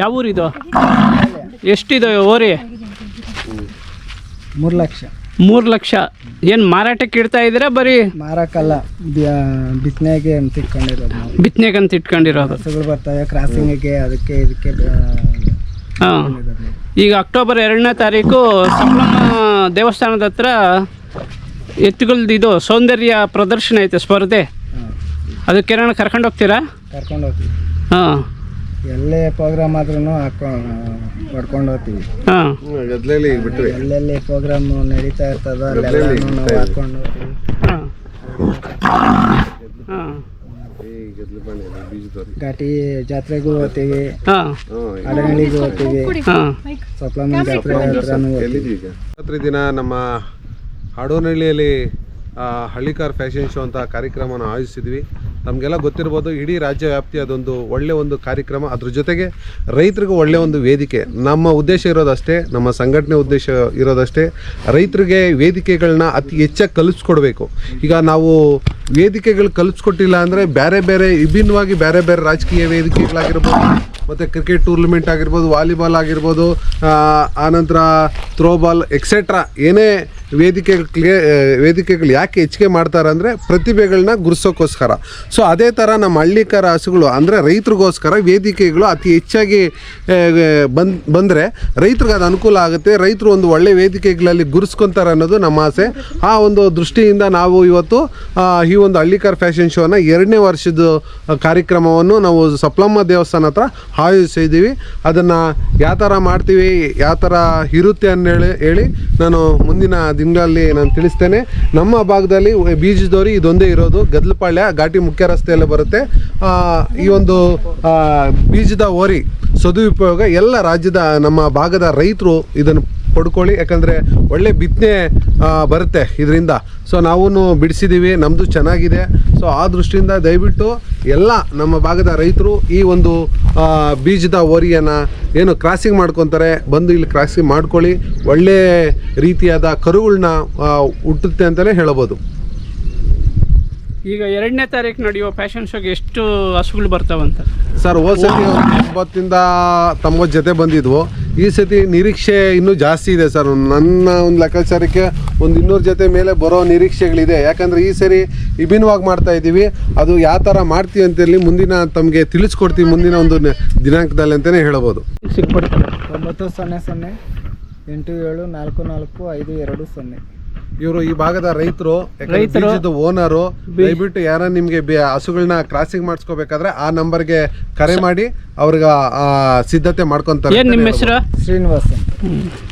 ಯಾವ ಊರಿದು ಎಷ್ಟಿದೆ ಓರಿ? ಮೂರು ಲಕ್ಷ. ಮೂರು ಲಕ್ಷ. ಏನು ಮಾರಾಟಕ್ಕೆ ಇಡ್ತಾ ಇದ್ದೀರಾ ಬರೀ? ಮಾರಕ್ಕಲ್ಲ ಬಿತ್ತನೆಗೆ ಅಂತ ಇಟ್ಕೊಂಡಿರೋದು ನಾವು. ಅಂತ ಇಟ್ಕೊಂಡಿರೋದು. ಹಸುಗಳು ಬರ್ತವೆ ಕ್ರಾಸಿಂಗಿಗೆ ಅದಕ್ಕೆ ಇದಕ್ಕೆ ಹಾಂ. ಈಗ ಅಕ್ಟೋಬರ್ ಎರಡನೇ ತಾರೀಕು ಸಂಭ್ರಮ ದೇವಸ್ಥಾನದ ಹತ್ರ ಎತ್ತುಗಳದ್ದು ಇದು ಸೌಂದರ್ಯ ಪ್ರದರ್ಶನ ಐತೆ ಸ್ಪರ್ಧೆ. ಅದಕ್ಕೆ ಏನಾರ ಕರ್ಕೊಂಡು ಹೋಗ್ತೀರಾ? ಕರ್ಕೊಂಡು ಹೋಗ್ತೀವಿ. ಹಾಂ. ಎಲ್ಲೇ ಪ್ರೋಗ್ರಾಮ್ ಆದ್ರೂ ಹಾಕೊಂಡು ಪಡ್ಕೊಂಡು ಹೋಗ್ತೀವಿ. ಹಾಂ. ಗದ್ಲೆಯಲ್ಲಿ ಬಿಟ್ರಿ. ಎಲ್ಲೆಲ್ಲಿ ಪ್ರೋಗ್ರಾಮ್ ನಡೀತಾ ಇರ್ತದೋ ನಾವು ಹಾಕೊಂಡು ಹೋಗ್ತೀವಿ. ಹಾಂ. ಹಾಂ. ಘಾಟಿ ಜಾತ್ರೆಗೂ ಹೋಗ್ತೀವಿ. ಹಾಂ. ಅಡನಳ್ಳಿಗೂ ಹೋಗ್ತೀವಿ. ಹಾಂ. ಸಪ್ಲಮನ್ ಜಾತ್ರೆ ಹತ್ರನೂ ಹೋಗ್ತೀವಿ. ಎಲ್ಲಿದ್ದೀವಿ ದಿನ ನಮ್ಮ ಹಾಡೋನಹಳ್ಳಿಯಲ್ಲಿ ಹಳ್ಳಿಕಾರ್ ಫ್ಯಾಷನ್ ಶೋ ಅಂತ ಕಾರ್ಯಕ್ರಮನ ಆಯೋಜಿಸಿದ್ವಿ. ನಮಗೆಲ್ಲ ಗೊತ್ತಿರ್ಬೋದು, ಇಡೀ ರಾಜ್ಯ ವ್ಯಾಪ್ತಿ ಅದೊಂದು ಒಳ್ಳೆ ಒಂದು ಕಾರ್ಯಕ್ರಮ. ಅದ್ರ ಜೊತೆಗೆ ರೈತರಿಗೂ ಒಳ್ಳೆ ಒಂದು ವೇದಿಕೆ. ನಮ್ಮ ಉದ್ದೇಶ ಇರೋದಷ್ಟೇ, ನಮ್ಮ ಸಂಘಟನೆ ಉದ್ದೇಶ ಇರೋದಷ್ಟೇ. ರೈತರಿಗೆ ವೇದಿಕೆಗಳನ್ನ ಅತಿ ಹೆಚ್ಚಾಗಿ ಕಲಿಸ್ಕೊಡ್ಬೇಕು. ಈಗ ನಾವು ವೇದಿಕೆಗಳು ಕಲಿಸ್ಕೊಟ್ಟಿಲ್ಲ ಅಂದರೆ ಬೇರೆ ಬೇರೆ ವಿಭಿನ್ನವಾಗಿ ಬೇರೆ ಬೇರೆ ರಾಜಕೀಯ ವೇದಿಕೆಗಳಾಗಿರ್ಬೋದು, ಮತ್ತು ಕ್ರಿಕೆಟ್ ಟೂರ್ನಮೆಂಟ್ ಆಗಿರ್ಬೋದು, ವಾಲಿಬಾಲ್ ಆಗಿರ್ಬೋದು ಆನಂತರ ಥ್ರೋಬಾಲ್ ಎಕ್ಸೆಟ್ರಾ ಏನೇ ವೇದಿಕೆಗಳಿಗೆ ವೇದಿಕೆಗಳು ಯಾಕೆ ಹೆಚ್ಚಿಗೆ ಮಾಡ್ತಾರೆ ಅಂದರೆ ಪ್ರತಿಭೆಗಳನ್ನ ಗುರ್ಸೋಕ್ಕೋಸ್ಕರ. ಸೊ ಅದೇ ಥರ ನಮ್ಮ ಹಳ್ಳಿಕರ ಹಸುಗಳು ಅಂದರೆ ರೈತರಿಗೋಸ್ಕರ ವೇದಿಕೆಗಳು ಅತಿ ಹೆಚ್ಚಾಗಿ ಬಂದ್, ಬಂದರೆ ರೈತ್ರಿಗೆ ಅದು ಅನುಕೂಲ ಆಗುತ್ತೆ. ರೈತರು ಒಂದು ಒಳ್ಳೆ ವೇದಿಕೆಗಳಲ್ಲಿ ಗುರುಸ್ಕೊತಾರೆ ಅನ್ನೋದು ನಮ್ಮ ಆಸೆ. ಆ ಒಂದು ದೃಷ್ಟಿಯಿಂದ ನಾವು ಇವತ್ತು ಈ ಒಂದು ಹಳ್ಳಿಕರ್ ಫ್ಯಾಷನ್ ಶೋನ ಎರಡನೇ ವರ್ಷದ ಕಾರ್ಯಕ್ರಮವನ್ನು ನಾವು ಸಪ್ಲಮ್ಮ ದೇವಸ್ಥಾನ ಹತ್ರ ಆಯೋಜಿಸಿದ್ದೀವಿ. ಅದನ್ನು ಯಾವ ಥರ ಮಾಡ್ತೀವಿ ಯಾವ ಥರ ಇರುತ್ತೆ ಅನ್ನೇಳಿ, ಹೇಳಿ ನಾನು ಮುಂದಿನ ದಿನಗಳಲ್ಲಿ ನಾನು ತಿಳಿಸ್ತೇನೆ. ನಮ್ಮ ಭಾಗದಲ್ಲಿ ಬೀಜದೋರಿ ಇದೊಂದೇ ಇರೋದು. ಗದ್ಲಪಾಳ್ಯ, ಘಾಟಿ ಮುಖ್ಯ ರಸ್ತೆಯಲ್ಲಿ ಬರುತ್ತೆ. ಈ ಒಂದು ಬೀಜದ ಓರಿ ಸದುಪಯೋಗ ಎಲ್ಲ ರಾಜ್ಯದ ನಮ್ಮ ಭಾಗದ ರೈತರು ಇದನ್ನು ಪಡ್ಕೊಳ್ಳಿ ಯಾಕಂದರೆ ಒಳ್ಳೆ ಬಿತ್ತನೆ ಬರುತ್ತೆ ಇದರಿಂದ. ಸೊ ನಾವು ಬಿಡಿಸಿದ್ದೀವಿ ನಮ್ಮದು ಚೆನ್ನಾಗಿದೆ. ಸೊ ಆ ದೃಷ್ಟಿಯಿಂದ ದಯವಿಟ್ಟು ಎಲ್ಲ ನಮ್ಮ ಭಾಗದ ರೈತರು ಈ ಒಂದು ಬೀಜದ ಓರಿಯನ್ನು ಏನು ಕ್ರಾಸಿಂಗ್ ಮಾಡ್ಕೊತಾರೆ ಬಂದು ಇಲ್ಲಿ ಕ್ರಾಸಿಂಗ್ ಮಾಡ್ಕೊಳ್ಳಿ. ಒಳ್ಳೆ ರೀತಿಯಾದ ಕರುಗಳನ್ನ ಹುಟ್ಟುತ್ತೆ ಅಂತಲೇ ಹೇಳ್ಬೋದು ಈಗ ಎರಡನೇ ತಾರೀಕು ನಡೆಯುವ ಫ್ಯಾಷನ್ ಶೋಗೆ ಎಷ್ಟು ಹಸುಗಳು ಬರ್ತಾವಂತ? ಸರ್ ಹೋದ ಸತಿ ಒಂಬತ್ತಿಂದ ತಮ್ಮ ಜೊತೆ ಬಂದಿದ್ವು. ಈ ಸತಿ ನಿರೀಕ್ಷೆ ಇನ್ನೂ ಜಾಸ್ತಿ ಇದೆ ಸರ್. ನನ್ನ ಒಂದು ಲೆಕ್ಕಾಚಾರಕ್ಕೆ ಒಂದು ಇನ್ನೂರು ಜೊತೆ ಮೇಲೆ ಬರೋ ನಿರೀಕ್ಷೆಗಳಿದೆ. ಯಾಕಂದರೆ ಈ ಸರಿ ವಿಭಿನ್ನವಾಗಿ ಮಾಡ್ತಾ ಇದ್ದೀವಿ. ಅದು ಯಾವ ಥರ ಮಾಡ್ತೀವಿ ಅಂತೇಳಿ ಮುಂದಿನ ತಮಗೆ ತಿಳಿಸ್ಕೊಡ್ತೀವಿ ಮುಂದಿನ ಒಂದು ದಿನಾಂಕದಲ್ಲಿ ಅಂತಲೇ ಹೇಳ್ಬೋದು. ಒಂಬತ್ತು ಸೊನ್ನೆ ಸೊನ್ನೆ ಎಂಟು ಏಳು ನಾಲ್ಕು ನಾಲ್ಕು ಐದು ಎರಡು ಸೊನ್ನೆ. ಇವರು ಈ ಭಾಗದ ರೈತರು ರೈತರು. ಓನರು ದಯವಿಟ್ಟು ಯಾರ ನಿಮ್ಗೆ ಹಸುಗಳನ್ನ ಕ್ರಾಸಿಂಗ್ ಮಾಡಿಸ್ಕೋಬೇಕಾದ್ರೆ ಆ ನಂಬರ್ಗೆ ಕರೆ ಮಾಡಿ ಅವ್ರಿಗೆ ಆ, ಸಿದ್ಧತೆ ಮಾಡ್ಕೊಂತಾರೆ ಏನು ನಿಮ್ಮ ಹೆಸರು? ಶ್ರೀನಿವಾಸ್ ಅಂತ.